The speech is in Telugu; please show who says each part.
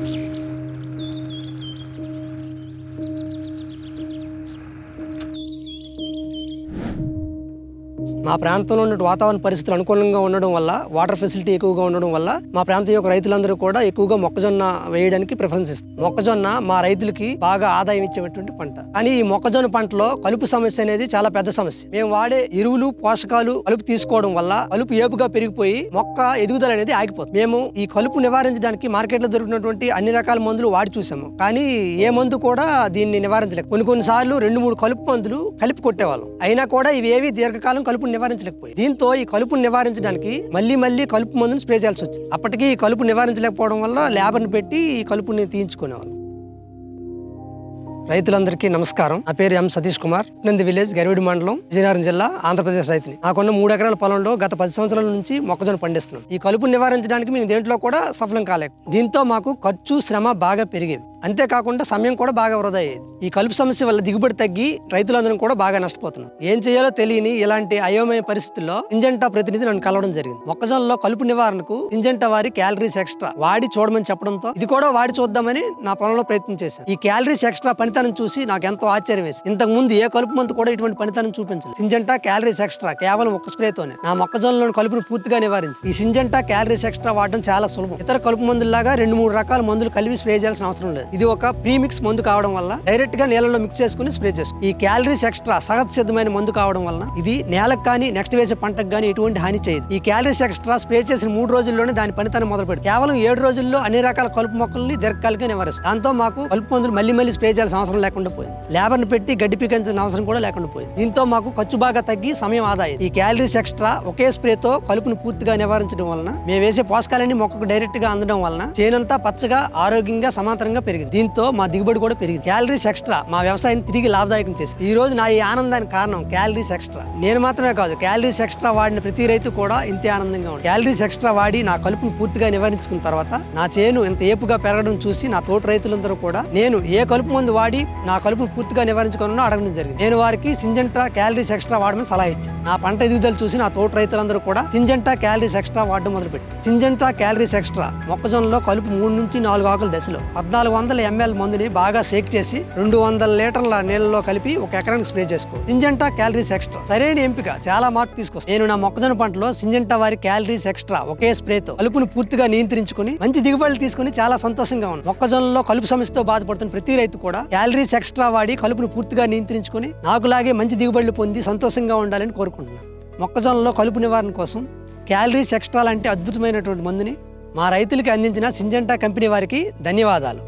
Speaker 1: Thank you. మా ప్రాంతంలో ఉన్న వాతావరణ పరిస్థితులు అనుకూలంగా ఉండడం వల్ల వాటర్ ఫెసిలిటీ ఎక్కువగా ఉండడం వల్ల మా ప్రాంతం యొక్క రైతులందరూ కూడా ఎక్కువగా మొక్కజొన్న వేయడానికి ప్రిఫరెన్స్ ఇస్తారు. మొక్కజొన్న మా రైతులకి బాగా ఆదాయం ఇచ్చేటువంటి పంట. కానీ ఈ మొక్కజొన్న పంటలో కలుపు సమస్య అనేది చాలా పెద్ద సమస్య. మేము వాడే ఎరువులు పోషకాలు కలుపు తీసుకోవడం వల్ల కలుపు ఏపుగా పెరిగిపోయి మొక్క ఎదుగుదల అనేది ఆగిపోతుంది. మేము ఈ కలుపు నివారించడానికి మార్కెట్లో దొరికినటువంటి అన్ని రకాల మందులు వాడి చూసాము. కానీ ఏ మందు కూడా దీన్ని నివారించలేక కొన్ని కొన్ని సార్లు రెండు మూడు కలుపు మందులు కలిపి కొట్టేవాళ్ళం. అయినా కూడా ఇవి ఏవి దీర్ఘకాలం కలుపును నివారించలేకపోయి దీంతో ఈ కలుపును నివారించడానికి మళ్ళీ మళ్ళీ కలుపు మందును స్ప్రే చేయాల్సి వచ్చింది. అప్పటికి ఈ కలుపు నివారించలేకపోవడం వల్ల లేబర్ని పెట్టి ఈ కలుపుని తీయించుకునేవాళ్ళు రైతులందరికీ నమస్కారం. నా పేరు ఎం సతీష్ కుమార్. నంది విలేజ్ గరివిడి మండలం విజయనగరం జిల్లా ఆంధ్రప్రదేశ్ రైతుని. నాకున్న మూడు ఎకరాల పొలంలో గత పది సంవత్సరాల నుంచి మొక్కజొన్న పండిస్తున్నాం. ఈ కలుపు నివారించడానికి మేము దేంట్లో కూడా సఫలం కాలేదు. దీంతో మాకు ఖర్చు శ్రమ బాగా పెరిగేది అంతేకాకుండా సమయం కూడా బాగా వృధా అయ్యేది. ఈ కలుపు సమస్య వల్ల దిగుబడి తగ్గి రైతులందరం కూడా బాగా నష్టపోతున్నాం. ఏం చేయాలో తెలియని ఇలాంటి అయోమయ పరిస్థితుల్లో సింజంటా ప్రతినిధి నన్ను కలవడం జరిగింది. మొక్కజొన్నలో కలుపు నివారణకు సింజంటా వారి క్యాలరీస్ ఎక్స్ట్రా వాడి చూడమని చెప్పడంతో ఇది కూడా వాడి చూద్దామని నా పొలంలో ప్రయత్నం చేశాను. ఈ క్యాలరీస్ ఎక్స్ట్రా పని పనితనం చూసి నాకు ఎంతో ఆశ్చర్యం వేసి ఇంతకు ముందు ఏ కలుపు మందు కూడా ఇటువంటి పనితనం చూపించలేదు. సింజంటా క్యాలరీస్ ఎక్స్ట్రా కేవలం ఒక స్ప్రేతోనే. నా మొక్కజొన్నలోని కలుపును పూర్తిగా నివారించి ఈ సింజంటా క్యాలరీస్ ఎక్స్ట్రా వాడడం చాలా సులభం. ఇతర కలుపు మందులాగా రెండు మూడు రకాల మందులు కలిపి స్ప్రే చేయాల్సిన అవసరం లేదు. ఇది ఒక ప్రీమిక్స్ మందు కావడం వల్ల డైరెక్ట్గా నేలలో మిక్స్ చేసుకుని స్ప్రే చేసుకో ఈ క్యాలరీస్ ఎక్స్ట్రా సహజ సిద్ధమైన మందు కావడం వలన ఇది నేలకు కానీ నెక్స్ట్ వేసే పంటకు కానీ ఎటువంటి హాని చేయదు. ఈ క్యాలరీస్ ఎక్స్ట్రా స్ప్రే చేసిన మూడు రోజుల్లోనే దాని పనితనం మొదలు పెడుతుంది కేవలం ఏడు రోజుల్లో అన్ని రకాల కలుపు మొక్కల్ని దీర్ఘకాలిక నివారిస్తుంది. దాంతో మాకు కలుపు మందులు మళ్ళీ మళ్ళీ స్ప్రే చేయాల్సిన అవసరం లేకుండా పోయింది. లేబర్ని పెట్టి గడ్డి పీకించిన అవసరం కూడా లేకుండా పోయింది. దీంతో మాకు ఖర్చు బాగా తగ్గి సమయం ఆదాయం ఈ క్యాలరీస్ ఎక్స్ట్రా ఒకే స్ప్రేతో కలుపును పూర్తిగా నివారించడం వలన మేము వేసే పోషకాలన్నీ మొక్కకు డైరెక్ట్గా అందడం వలన చేనంతా పచ్చగా ఆరోగ్యంగా సమాంతరంగా పెరిగింది. దీంతో మా దిగుబడి కూడా పెరిగింది. క్యాలరీస్ ఎక్స్ట్రా మా వ్యవసాయాన్ని తిరిగి లాభదాయకం చేసింది. ఈ రోజు నా ఈ ఆనందానికి కారణం క్యాలరీస్ ఎక్స్ట్రా. నేను మాత్రమే కాదు క్యాలరీస్ ఎక్స్ట్రా వాడిన ప్రతి రైతు కూడా ఇంతే ఆనందంగా ఉంది క్యాలరీస్ ఎక్స్ట్రా వాడి నా కలుపును పూర్తిగా నివారించుకున్న తర్వాత నా చేను ఇంత ఏపుగా పెరగడం చూసి నా తోటి రైతులందరూ కూడా నేను ఏ కలుపు మందు వాడి నా కలుపు పూర్తిగా నివారించుకోవాలని అడగడం జరిగింది. నేను వారికి సింజెంటా క్యాలరీస్ ఎక్స్ట్రా వాడమని సలహా ఇచ్చాను. నా పంట ఎదుగుదల చూసి నా తోట రైతులందరూ కూడా సింజెంటా క్యాలరీస్ ఎక్స్ట్రా వాడడం మొదలుపెట్టి సింజెంటా క్యాలరీస్ ఎక్స్ట్రా మొక్కజొన్నలో కలుపు మూడు నుంచి నాలుగు ఆకుల దశలో పద్నాలుగు వందల ఎంఎల్ మందుని బాగా షేక్ చేసి రెండు వందల లీటర్ల నీళ్ళలో కలిపి ఒక ఎకరానికి స్ప్రే చేసుకో. Syngenta Calaris Xtra. సరైన ఎంపిక. చాలా మార్పు తీసుకొస్తాను నేను నా మొక్కజొన్న పంటలో సింజెంటా వారి క్యాలరీస్ ఎక్స్ట్రా ఒకే స్ప్రేతో కలుపును పూర్తిగా నియంత్రించుకుని మంచి దిగుబడులు తీసుకుని చాలా సంతోషంగా ఉంది మొక్కజొన్నలో కలుపు సమస్యతో బాధపడుతున్న ప్రతి రైతు కూడా క్యాలరీస్ ఎక్స్ట్రా వాడి కలుపును పూర్తిగా నియంత్రించుకొని నాకులాగే మంచి దిగుబడులు పొంది సంతోషంగా ఉండాలని కోరుకుంటున్నాను. మొక్కజొన్నలో కలుపు నివారణ కోసం క్యాలరీస్ ఎక్స్ట్రా లాంటి అద్భుతమైనటువంటి మందుని మా రైతులకి అందించిన సింజంటా కంపెనీ వారికి ధన్యవాదాలు.